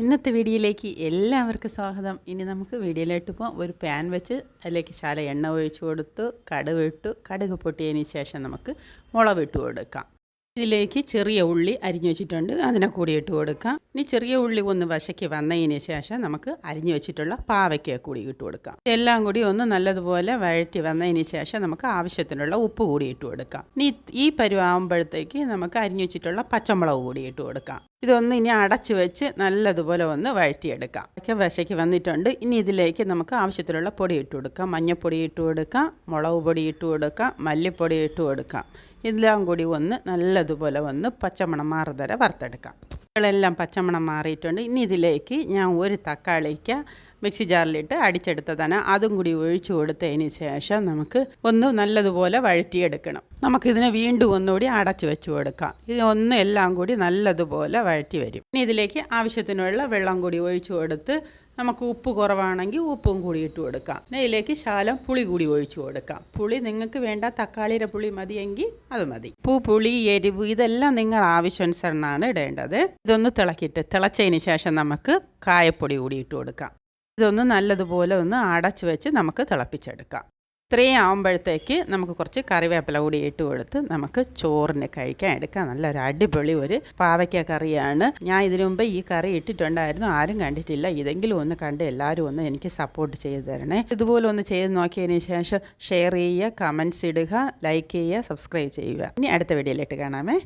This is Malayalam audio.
ഇന്നത്തെ വീഡിയോയിലേക്ക് എല്ലാവർക്കും സ്വാഗതം. ഇനി നമുക്ക് വീഡിയോയിലോട്ട് പോകാം ഒരു പാൻ വെച്ച് അതിലേക്ക് ശാല എണ്ണ ഒഴിച്ച് കൊടുത്ത് കടുക് ഇട്ടു. കടുക് പൊട്ടിയതിന് ശേഷം നമുക്ക് മുളക് ഇട്ട് കൊടുക്കാം. ഇതിലേക്ക് ചെറിയ ഉള്ളി അരിഞ്ഞു വെച്ചിട്ടുണ്ട്. അതിനെ കൂടി ഇട്ട് കൊടുക്കാം. ഇനി ചെറിയ ഉള്ളി ഒന്ന് വശയ്ക്ക് വന്നതിന് ശേഷം നമുക്ക് അരിഞ്ഞു വെച്ചിട്ടുള്ള പാവയ്ക്ക കൂടി ഇട്ട് കൊടുക്കാം. എല്ലാം കൂടി ഒന്ന് നല്ലതുപോലെ വഴറ്റി വന്നതിന് ശേഷം നമുക്ക് ആവശ്യത്തിനുള്ള ഉപ്പ് കൂടി ഇട്ട് കൊടുക്കാം. ഇനി ഈ പരുവാകുമ്പോഴത്തേക്ക് നമുക്ക് അരിഞ്ഞു വെച്ചിട്ടുള്ള പച്ചമുളക് കൂടി ഇട്ട് കൊടുക്കാം. ഇതൊന്ന് ഇനി അടച്ചു വെച്ച് നല്ലതുപോലെ ഒന്ന് വഴറ്റിയെടുക്കാം. ഒക്കെ വശയ്ക്ക് വന്നിട്ടുണ്ട്. ഇനി ഇതിലേക്ക് നമുക്ക് ആവശ്യത്തിലുള്ള പൊടി ഇട്ട് കൊടുക്കാം. മഞ്ഞൾപ്പൊടി ഇട്ട് കൊടുക്കാം. മുളക് പൊടി ഇട്ട് കൊടുക്കാം. മല്ലിപ്പൊടി ഇട്ട് കൊടുക്കാം. ഇതെല്ലാം കൂടി ഒന്ന് നല്ലതുപോലെ ഒന്ന് പച്ചമണം മാറുതര വറുത്തെടുക്കാം. ഇതെല്ലാം പച്ചമണം മാറിയിട്ടുണ്ട്. ഇനി ഇതിലേക്ക് ഞാൻ ഒരു തക്കാളിക്ക് മിക്സി ജാറിലിട്ട് അടിച്ചെടുത്തതാണ്. അതും കൂടി ഒഴിച്ചു കൊടുത്തതിന് ശേഷം നമുക്ക് ഒന്ന് നല്ലതുപോലെ വഴറ്റിയെടുക്കണം. നമുക്കിതിനെ വീണ്ടും ഒന്നുകൂടി അടച്ചു വെച്ച് കൊടുക്കാം. ഇത് ഒന്ന് എല്ലാം കൂടി നല്ലതുപോലെ വഴറ്റി വരും. ഇനി ഇതിലേക്ക് ആവശ്യത്തിനുള്ള വെള്ളം കൂടി ഒഴിച്ചു കൊടുത്ത് നമുക്ക് ഉപ്പ് കുറവാണെങ്കിൽ ഉപ്പും കൂടി ഇട്ട് കൊടുക്കാം. പിന്നെ ഇതിലേക്ക് ശാലം പുളി കൂടി ഒഴിച്ചു കൊടുക്കാം. പുളി നിങ്ങൾക്ക് വേണ്ട തക്കാളിയുടെ പുളി മതിയെങ്കിൽ അത് മതി. ഉപ്പ് പുളി എരിവ് ഇതെല്ലാം നിങ്ങൾ ആവശ്യാനുസരണമാണ് ഇടേണ്ടത്. ഇതൊന്ന് തിളക്കിയിട്ട് തിളച്ചതിന് ശേഷം നമുക്ക് കായപ്പൊടി കൂടി ഇട്ട് കൊടുക്കാം. ഇതൊന്ന് നല്ലതുപോലെ ഒന്ന് അടച്ചു വെച്ച് നമുക്ക് തിളപ്പിച്ചെടുക്കാം. ഇത്രയും ആകുമ്പോഴത്തേക്ക് നമുക്ക് കുറച്ച് കറിവേപ്പില കൂടി ഇട്ട് കൊടുത്ത് നമുക്ക് ചോറിന് കഴിക്കാൻ എടുക്കാം. നല്ലൊരു അടിപൊളി ഒരു പാവയ്ക്ക കറിയാണ്. ഞാൻ ഇതിനു മുമ്പ് ഈ കറി ഇട്ടിട്ടുണ്ടായിരുന്നു. ആരും കണ്ടിട്ടില്ല. ഇതെങ്കിലും ഒന്ന് കണ്ട് എല്ലാവരും ഒന്ന് എനിക്ക് സപ്പോർട്ട് ചെയ്ത് തരണേ. ഇതുപോലെ ഒന്ന് ചെയ്ത് നോക്കിയതിന് ശേഷം ഷെയർ ചെയ്യുക കമന്റ്സ് ഇടുക ലൈക്ക് ചെയ്യുക സബ്സ്ക്രൈബ് ചെയ്യുക. ഇനി അടുത്ത വീഡിയോയിലിട്ട് കാണാമേ.